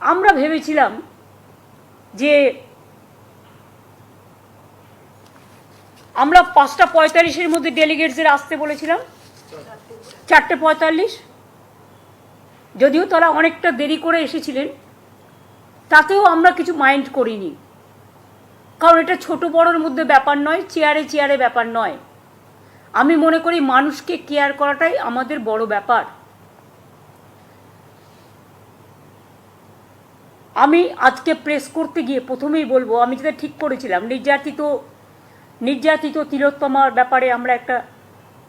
আমরা ভেবেছিলাম যে আমরা পাঁচটা পঁয়তাল্লিশের মধ্যে ডেলিগেটসদের আসতে বলেছিলাম। চারটে পঁয়তাল্লিশ। যদিও তারা অনেকটা দেরি করে এসেছিলেন, তাতেও আমরা কিছু মাইন্ড করিনি। কারণ এটা ছোট বড়োর মধ্যে ব্যাপার নয় চেয়ারে চেয়ারে ব্যাপার নয়। আমি মনে করি মানুষকে কেয়ার করাটাই আমাদের বড় ব্যাপার। আমি আজকে প্রেস করতে গিয়ে প্রথমেই বলব, আমি যেটা ঠিক করেছিলাম, নির্যাতিত নির্যাতিত তিলোত্তমার ব্যাপারে আমরা একটা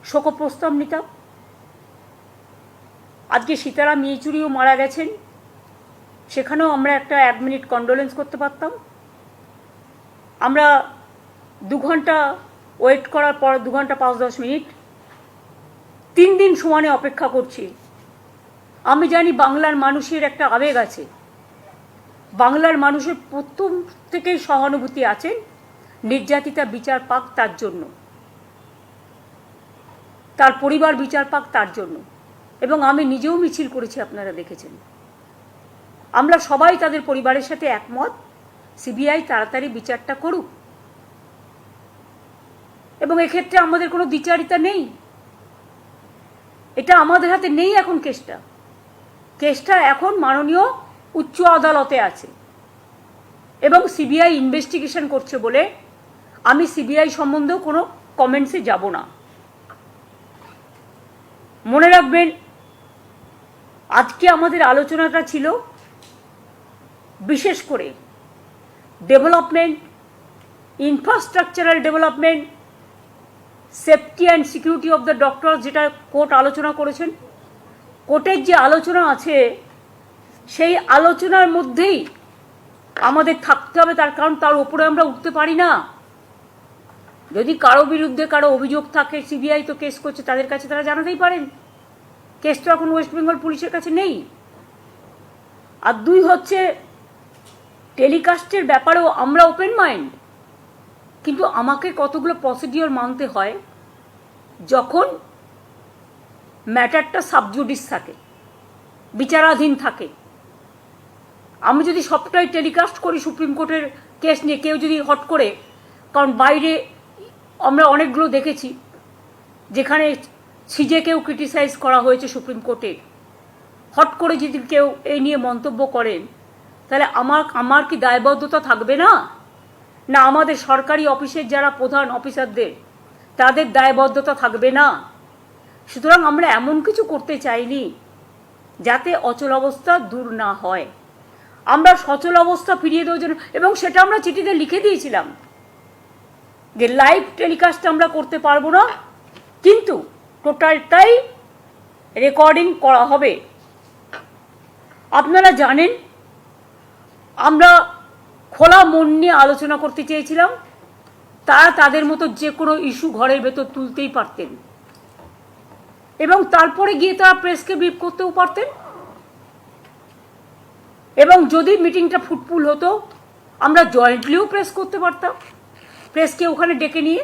শোক প্রস্তাব নিতাম। আজকে সীতারাম ইয়েচুরিও মারা গেছেন, সেখানেও আমরা একটা এক মিনিট কন্ডোলেন্স করতে পারতাম। আমরা দু ঘণ্টা ওয়েট করার পর, দু ঘণ্টা পাঁচ দশ মিনিট, তিন দিন সমানে অপেক্ষা করছি। আমি জানি বাংলার মানুষের একটা আবেগ আছে। বাংলার মানুষের প্রথম থেকেই সহানুভূতি আছেন নির্যাতিতা বিচার পাক তার জন্য। তার পরিবার বিচার পাক তার জন্য। এবং আমি নিজেও মিছিল করেছি, আপনারা দেখেছেন। আমরা সবাই তাদের পরিবারের সাথে একমত, সিবিআই তাড়াতাড়ি বিচারটা করুক। এবং এক্ষেত্রে আমাদের কোনো দ্বিচারিতা নেই। এটা আমাদের হাতে নেই এখন কেসটা। কেসটা এখন মাননীয় উচ্চ আদালতে আছে। এবং সিবিআই ইনভেস্টিগেশন করছে বলে আমি সিবিআই সম্বন্ধেও কোনো কমেন্টসে যাব না। মনে রাখবেন, আজকে আমাদের আলোচনাটা ছিল বিশেষ করে development infrastructural development safety and security of the doctor যেটা কোর্ট আলোচনা করেছেন। কোর্টের যে আলোচনা আছে সেই আলোচনার মধ্যেই আমাদের থাকতে হবে, তার কারণ তার উপরে আমরা উঠতে পারি না। যদি কারও বিরুদ্ধে কারও অভিযোগ থাকে, সিবিআই তো কেস করছে, তাদের কাছে তারা জানাতেই পারেন। কেস তো এখন ওয়েস্ট বেঙ্গল পুলিশের কাছে নেই। আর দুই হচ্ছে, টেলিকাস্টের ব্যাপারেও আমরা ওপেন মাইন্ড কিন্তু আমাকে কতগুলো প্রসিডিওর মানতে হয়, যখন ম্যাটারটা সাবজুডিস থাকে, বিচারাধীন থাকে। আমি যদি সবটাই টেলিকাস্ট করি সুপ্রিম কোর্টের কেস নিয়ে, কেউ যদি হট করে, কারণ বাইরে আমরা অনেকগুলো দেখেছি, যেখানে সিজেকেও ক্রিটিসাইজ করা হয়েছে সুপ্রিম কোর্টে হট করে যদি কেউ এই নিয়ে মন্তব্য করেন, তাহলে আমার আমার কি দায়বদ্ধতা থাকবে না? না আমাদের সরকারি অফিসের যারা প্রধান অফিসারদের, তাদের দায়বদ্ধতা থাকবে না? সুতরাং আমরা এমন কিছু করতে চাইনি, যাতে অচল অবস্থা দূর না হয়। আমরা সচল অবস্থা ফিরিয়ে দেওয়ার জন্য, এবং সেটা আমরা চিঠিতে লিখে দিয়েছিলাম যে লাইভ টেলিকাস্ট আমরা করতে পারব না, কিন্তু টোটালটাই রেকর্ডিং করা হবে। আপনারা জানেন, আমরা খোলা মন নিয়ে আলোচনা করতে চেয়েছিলাম, তারা তাদের মতো যে কোনো ইস্যু ঘরের ভেতর তুলতেই পারতেন। এবং তারপরে গিয়ে তারা প্রেসকে ব্রিফ করতেও পারতেন। এবং যদি মিটিংটা ফুটফুল হতো, আমরা জয়েন্টলিও প্রেস করতে পারতাম। প্রেসকে ওখানে ডেকে নিয়ে।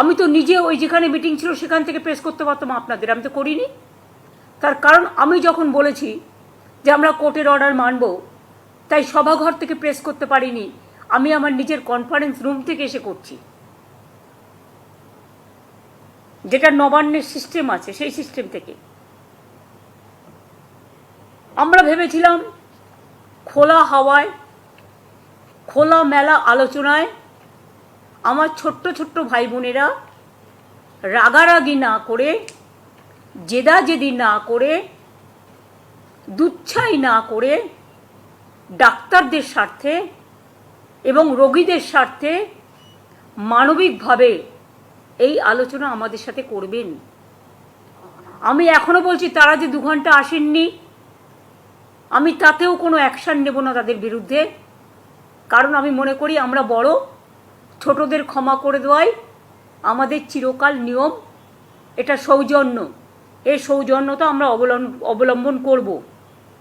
আমি তো নিজে ওই যেখানে মিটিং ছিল সেখান থেকে প্রেস করতে পারতাম আপনাদের, আমি তো করিনি। তার কারণ আমি যখন বলেছি যে আমরা কোর্টের অর্ডার মানব, তাই সভাঘর থেকে প্রেস করতে পারিনি, আমি আমার নিজের কনফারেন্স রুম থেকে এসে করছি। যেটা নবান্নের সিস্টেম আছে, সেই সিস্টেম থেকে। আমরা ভেবেছিলাম খোলা হাওয়ায়, খোলা মেলা আলোচনায় আমার ছোট্ট ছোট্ট ভাই বোনেরা রাগারাগি না করে, জেদাজেদি না করে, দুচ্ছাই না করে ডাক্তারদের স্বার্থে এবং রোগীদের স্বার্থে মানবিকভাবে এই আলোচনা আমাদের সাথে করবেন। আমি এখনও বলছি তারা যে দু ঘণ্টা আসেননি আমি তাতেও কোনো অ্যাকশান নেব না তাদের বিরুদ্ধে। কারণ আমি মনে করি আমরা বড়, ছোটদের ক্ষমা করে দেওয়াই আমাদের চিরকাল নিয়ম। এটা সৌজন্য। এই সৌজন্যতা আমরা অবলম্বন অবলম্বন করব।